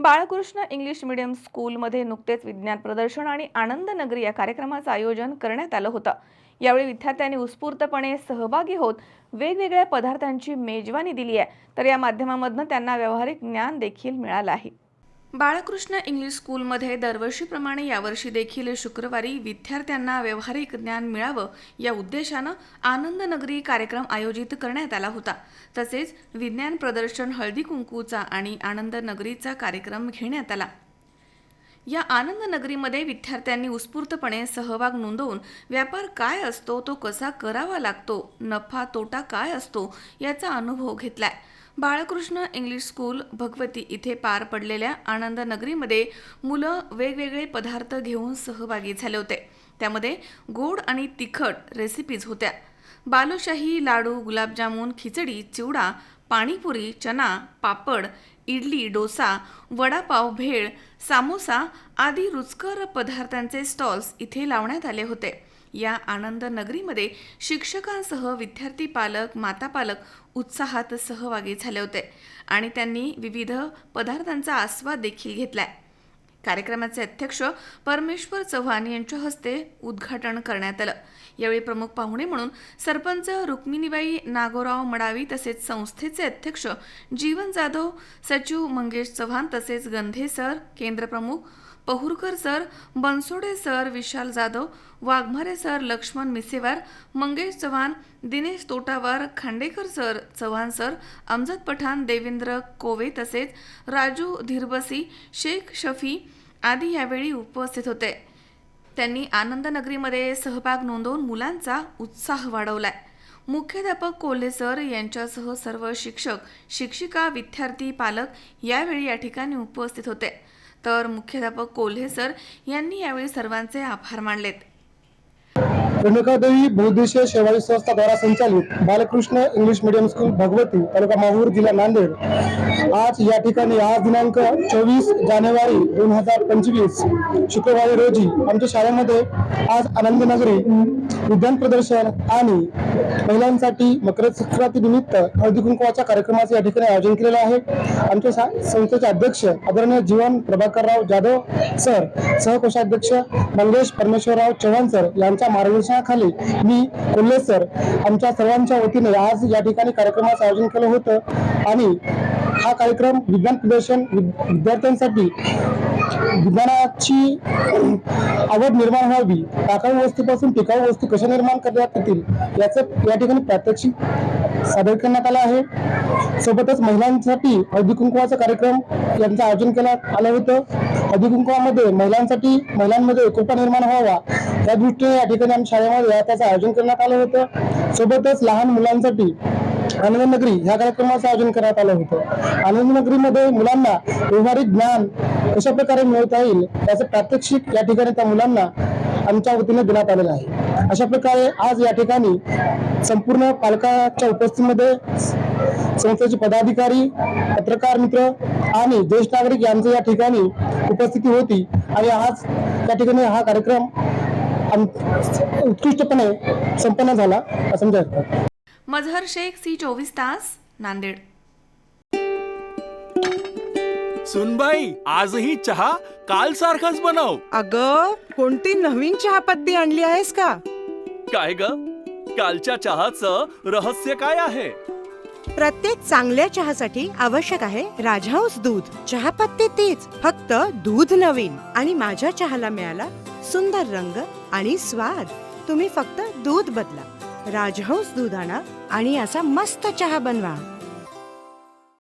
Balkrishna English medium स्कूलमध्ये नुकतेच विज्ञान प्रदर्शन आणि आनंद नगरी या कार्यक्रमाचं आयोजन करण्यात आलं होतं. यावेळी विद्यार्थ्यांनी उत्स्फूर्तपणे सहभागी होत वेगवेगळ्या पदार्थांची मेजवानी दिली आहे. तर या माध्यमामधनं त्यांना व्यावहारिक ज्ञान देखील मिळालं आहे. बाळकृष्ण इंग्लिश स्कूलमध्ये दरवर्षीप्रमाणे यावर्षी देखील शुक्रवारी विद्यार्थ्यांना व्यावहारिक ज्ञान मिळावं या उद्देशानं आनंद नगरी कार्यक्रम आयोजित करण्यात आला होता. तसेच विज्ञान प्रदर्शन हळदी कुंकूचा आणि आनंद नगरीचा कार्यक्रम घेण्यात आला. या आनंद नगरीमध्ये विद्यार्थ्यांनी उत्स्फूर्तपणे सहभाग नोंदवून व्यापार काय असतो तो कसा करावा लागतो नफा तोटा काय असतो याचा अनुभव घेतलाय. बाळकृष्ण इंग्लिश स्कूल भगवती इथे पार पडलेल्या आनंद नगरीमध्ये मुलं वेगवेगळे पदार्थ घेऊन सहभागी झाले होते. त्यामध्ये गोड आणि तिखट रेसिपीज होत्या. बालुशाही लाडू गुलाबजामुन खिचडी चिवडा पाणीपुरी चना पापड इडली डोसा वडापाव भेळ सामोसा आदी रुचकर पदार्थांचे स्टॉल्स इथे लावण्यात आले होते. या आनंद नगरीमध्ये शिक्षकांसह विद्यार्थी पालक माता पालक उत्साहात सहभागी झाले होते आणि त्यांनी विविध पदार्थांचा आस्वाद देखील घेतलाय. कार्यक्रमाचे अध्यक्ष परमेश्वर चव्हाण यांच्या हस्ते उद्घाटन करण्यात आलं. यावेळी प्रमुख पाहुणे म्हणून सरपंच रुक्मिणीबाई नागोराव मडावी तसेच संस्थेचे अध्यक्ष जीवन जाधव सचिव मंगेश चव्हाण तसेच Gandhe sir केंद्रप्रमुख Pahurkar sir Bansode sir Vishal Jadhav Waghmare sir Laxman Misewar Mangesh Chavan Dinesh Totawar Khandekar sir Chavan sir Amjad Pathan Devendra Kowe तसेच राजू धीरबसी शेख शफी आदी यावेळी उपस्थित होते. त्यांनी आनंदनगरीमध्ये सहभाग नोंदवून मुलांचा उत्साह वाढवलाय. मुख्याध्यापक कोल्हे सर यांच्यासह सर्व शिक्षक शिक्षिका विद्यार्थी पालक यावेळी या ठिकाणी उपस्थित होते. तर मुख्याध्यापक कोल्हे सर यांनी यावेळी सर्वांचे आभार मानलेत. रेणुकादेवी बहुद्देशीय शेवाळी संस्था द्वारा संचालित Balkrishna English medium school Bhagwati taluka Mahur जिल्हा नांदेड. आज या ठिकाणी आज दिनांक चोवीस जानेवारी दोन हजार पंचवीस शुक्रवारी रोजी आमच्या शाळेमध्ये आज आनंदनगरी विज्ञान प्रदर्शन आणि महिलांसाठी मकर संक्रांती निमित्त हळदी कुंकवाच्या कार्यक्रमाचे या ठिकाणी आयोजन केलेलं आहे. आमच्या संस्थेचे अध्यक्ष आदरणीय जीवन प्रभाकरराव जाधव सर सहकोषाध्यक्ष मंगेश परमेश्वरराव चव्हाण सर यांच्या मार्गदर्शनाखाली मी कोल्हे सर आमच्या सर्वांच्या वतीने आज या ठिकाणी कार्यक्रमाचं आयोजन केलं होतं. आणि हा कार्यक्रम विज्ञान प्रदर्शन विद्यार्थ्यांसाठी विज्ञानाची आवड निर्माण व्हावी. टाकाऊ वस्तूपासून टिकाऊ वस्तू कशा निर्माण करण्यात येतील याचं या ठिकाणी प्रात्यक्षिक सादर करण्यात आलं आहे. सोबतच महिलांसाठी हळदी कार्यक्रम यांचं आयोजन करण्यात आलं होतं. हळदी महिलांसाठी महिलांमध्ये एकोपा निर्माण व्हावा. त्या दृष्टीने या ठिकाणी आमच्या शाळेमध्ये याचं आयोजन करण्यात आलं होतं. सोबतच लहान मुलांसाठी आनंद नगरी ह्या कार्यक्रमाचं आयोजन करण्यात आलं होतं. आनंद नगरीमध्ये मुलांना व्यवहारिक ज्ञान कशा प्रकारे मिळवता येईल त्याचं प्रात्यक्षिक या ठिकाणी त्या मुलांना आमच्या वतीने देण्यात आलेलं आहे. अशा प्रकारे आज या ठिकाणी संपूर्ण पालकाच्या उपस्थितीमध्ये संस्थेचे पदाधिकारी पत्रकार मित्र आणि ज्येष्ठ नागरिक यांचं या ठिकाणी उपस्थिती होती आणि आज त्या ठिकाणी हा कार्यक्रम उत्कृष्टपणे संपन्न झाला असं म्हणता मझहर शेख सी चोवीस तास नांदेड. सुनबाई आजही चहा काल सारखाच बनव. अग कोणती नवीन चहापत्ती आणली आहेस का? काय ग? कालच्या चहाचं रहस्य काय आहे? प्रत्येक चांगल्या चहासाठी आवश्यक आहे राजहंस दूध. चहापत्ती तीच फक्त दूध नवीन. आणि माझ्या चहाला मिळाला सुंदर रंग आणि स्वाद. तुम्ही फक्त दूध बदला. राजहंस दूध आणा आणि असा मस्त चहा बनवा.